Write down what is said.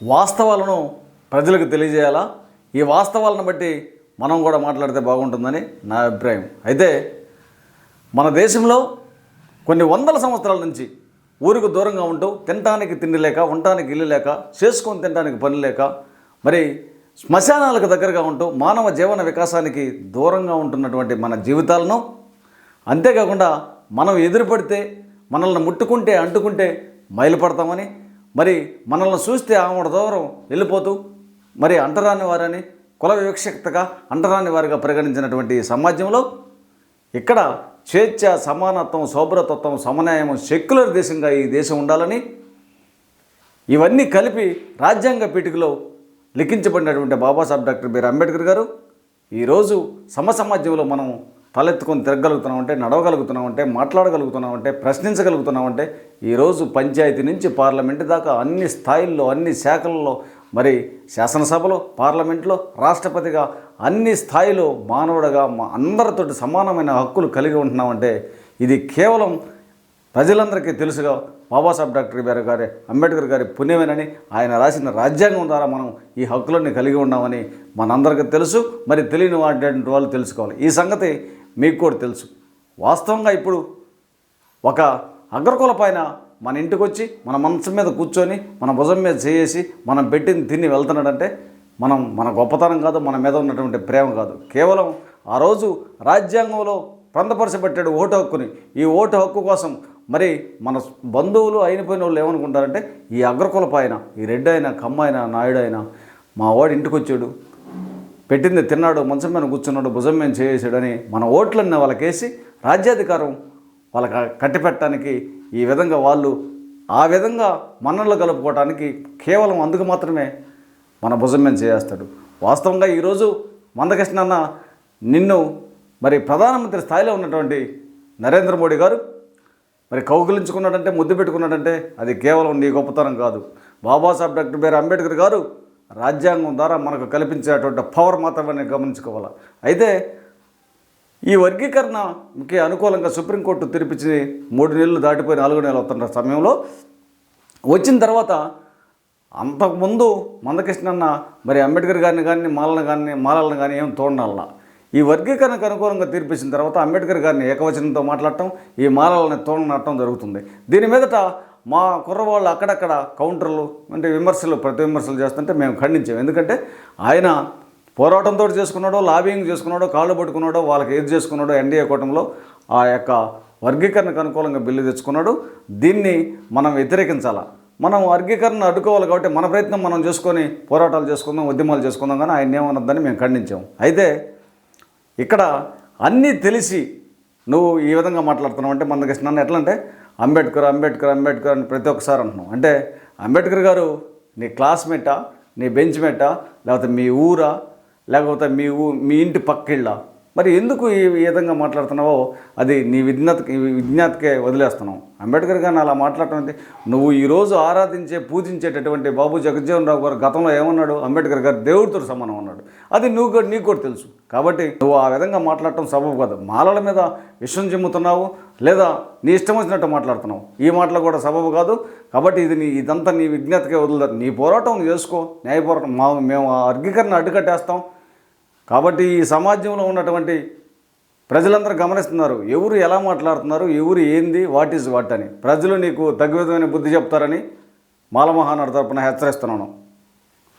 వాస్తవాలను ప్రజలకు తెలియజేయాలా? ఈ వాస్తవాలను బట్టి మనం కూడా మాట్లాడితే బాగుంటుందని నా అభిప్రాయం. అయితే మన దేశంలో కొన్ని వందల సంవత్సరాల నుంచి ఊరికి దూరంగా ఉంటూ తినటానికి తిండి లేక ఉండటానికి ఇల్లు లేక చేసుకొని తినడానికి పని లేక మరి శ్మశానాలకు దగ్గరగా ఉంటూ మానవ జీవన వికాసానికి దూరంగా ఉంటున్నటువంటి మన జీవితాలను అంతేకాకుండా మనం ఎదురుపడితే మనల్ని ముట్టుకుంటే అంటుకుంటే మైలుపడతామని మరి మనల్ని చూస్తే ఆవిడ దూరం వెళ్ళిపోతూ మరి అంటరాని వారని కుల వివక్షతగా అంటరాని వారిగా పరిగణించినటువంటి సమాజంలో ఇక్కడ స్వేచ్ఛ సమానత్వం శుభ్రతత్వం సమన్యాయం సెక్యులర్ దేశంగా ఈ దేశం ఉండాలని ఇవన్నీ కలిపి రాజ్యాంగ పీఠికలో లిఖించబడినటువంటి బాబాసాహెబ్ డాక్టర్ బిఆర్ అంబేద్కర్ గారు ఈరోజు సమసమాజ్యంలో మనం తలెత్తుకొని తిరగలుగుతున్నామంటే నడవగలుగుతున్నామంటే మాట్లాడగలుగుతున్నామంటే ప్రశ్నించగలుగుతున్నామంటే ఈరోజు పంచాయతీ నుంచి పార్లమెంటు దాకా అన్ని స్థాయిల్లో అన్ని శాఖల్లో మరి శాసనసభలో పార్లమెంట్లో రాష్ట్రపతిగా అన్ని స్థాయిలో మానవుడగా మా అందరితోటి సమానమైన హక్కులు కలిగి ఉంటున్నామంటే ఇది కేవలం ప్రజలందరికీ తెలుసుగా. బాబాసాహెబ్ డాక్టర్ గారు గారి అంబేద్కర్ గారి పుణ్యమేనని ఆయన రాసిన రాజ్యాంగం ద్వారా మనం ఈ హక్కులన్నీ కలిగి ఉన్నామని మనందరికీ తెలుసు. మరి తెలియని వాటి వాళ్ళు తెలుసుకోవాలి. ఈ సంగతి మీకు కూడా తెలుసు. వాస్తవంగా ఇప్పుడు ఒక అగ్రకుల పైన మన ఇంటికి వచ్చి మన మనసు మీద కూర్చొని మన భుజం మీద చేసి మనం పెట్టింది తిని వెళ్తున్నాడంటే మనం మన గొప్పతనం కాదు మన మీద ఉన్నటువంటి ప్రేమ కాదు. కేవలం ఆ రోజు రాజ్యాంగంలో పొందపరచబెట్టాడు ఓటు హక్కుని. ఈ ఓటు హక్కు కోసం మరి మన బంధువులు అయినపోయిన వాళ్ళు ఏమనుకుంటారంటే ఈ అగ్రకుల పైన ఈ రెడ్డి అయినా కమ్మైనా నాయుడు అయినా మా వాడు ఇంటికి వచ్చాడు పెట్టింది తిన్నాడు మంచం మీద కూర్చున్నాడు భుజం మీద చేసాడని మన ఓట్లన్నీ వాళ్ళకేసి రాజ్యాధికారం వాళ్ళకి కట్టిపెట్టడానికి ఈ విధంగా వాళ్ళు ఆ విధంగా మన్నలు కలుపుకోవడానికి కేవలం అందుకు మాత్రమే మన భుజం మీద చేస్తాడు. వాస్తవంగా ఈరోజు మందకృష్ణ అన్న నిన్ను మరి ప్రధానమంత్రి స్థాయిలో ఉన్నటువంటి నరేంద్ర మోడీ గారు మరి కౌగులించుకున్నాడంటే ముద్దు పెట్టుకున్నాడంటే అది కేవలం నీ గొప్పతనం కాదు. బాబాసాహెబ్ డాక్టర్ బిఆర్ అంబేద్కర్ గారు రాజ్యాంగం ద్వారా మనకు కల్పించేటువంటి పవర్ మాత్రమే గమనించుకోవాలి. అయితే ఈ వర్గీకరణకి అనుకూలంగా సుప్రీంకోర్టు తీర్పిచ్చి మూడు నెలలు దాటిపోయి నాలుగు నెలలు అవుతున్న సమయంలో వచ్చిన తర్వాత అంతకుముందు మందకృష్ణన్న మరి అంబేద్కర్ గారిని కానీ మాలను కానీ మాలలను కానీ ఏం తోడనాలన ఈ వర్గీకరణకు అనుకూలంగా తీర్పిచ్చిన తర్వాత అంబేద్కర్ గారిని ఏకవచనంతో మాట్లాడటం ఈ మాలలని తోడనట్టడం జరుగుతుంది. దీని మీదట మా కుర్రవాళ్ళు అక్కడక్కడ కౌంటర్లు అంటే విమర్శలు ప్రతి విమర్శలు చేస్తుంటే మేము ఖండించాం. ఎందుకంటే ఆయన పోరాటంతో చేసుకున్నాడో లాబింగ్ చేసుకున్నాడో కాళ్ళు పట్టుకున్నాడో వాళ్ళకి ఏది చేసుకున్నాడో ఎన్డీఏ కూటమిలో ఆ యొక్క వర్గీకరణకు అనుకూలంగా బిల్లు తెచ్చుకున్నాడు. దీన్ని మనం వ్యతిరేకించాలా? మనం వర్గీకరణ అడ్డుకోవాలి కాబట్టి మన ప్రయత్నం మనం చేసుకొని పోరాటాలు చేసుకుందాం ఉద్యమాలు చేసుకుందాం కానీ ఆయన ఏమన్నదని మేము ఖండించాం. అయితే ఇక్కడ అన్నీ తెలిసి నువ్వు ఈ విధంగా మాట్లాడుతున్నావు అంటే మన దగ్గర నన్ను ఎట్లా అంటే అంబేద్కర్ అంబేద్కర్ అంబేద్కర్ అని ప్రతి ఒక్కసారి అంటున్నావు. అంటే అంబేద్కర్ గారు నీ క్లాస్మేటా నీ బెంచ్ మేటా లేకపోతే మీ ఊరా లేకపోతే మీ ఊ మీ ఇంటి పక్కిళ్ళ? మరి ఎందుకు ఈ విధంగా మాట్లాడుతున్నావో అది నీ విజ్ఞతకి విజ్ఞాతకే వదిలేస్తున్నావు అంబేద్కర్ గారిని అలా మాట్లాడటం అంటే నువ్వు ఈరోజు ఆరాధించే పూజించేటటువంటి బాబు జగజ్జీవన్ రావు గారు గతంలో ఏమన్నాడు? అంబేద్కర్ గారు దేవుడితో సమానం అన్నాడు. అది నువ్వు కూడా నీకు కూడా తెలుసు. కాబట్టి నువ్వు ఆ విధంగా మాట్లాడటం సబబు కాదు. మాలల మీద విషం చెమ్ముతున్నావు లేదా నీ ఇష్టం వచ్చినట్టు మాట్లాడుతున్నావు. ఈ మాటలు కూడా సబబు కాదు. కాబట్టి ఇది నీ ఇదంతా నీ విజ్ఞతకే వదులుతారు. నీ పోరాటం చేసుకో. న్యాయ పోరాటం మా మేము ఆ వర్గీకరణ అడ్డుకట్టేస్తాం. కాబట్టి ఈ సమాజంలో ఉన్నటువంటి ప్రజలందరూ గమనిస్తున్నారు. ఎవరు ఎలా మాట్లాడుతున్నారు? ఎవరు ఏంది? వాట్ ఈజ్ వాట్ అని. ప్రజలు నీకు తగ్గు విధమైన బుద్ధి చెప్తారని మాలమహానాడు తరపున హెచ్చరిస్తున్నాను.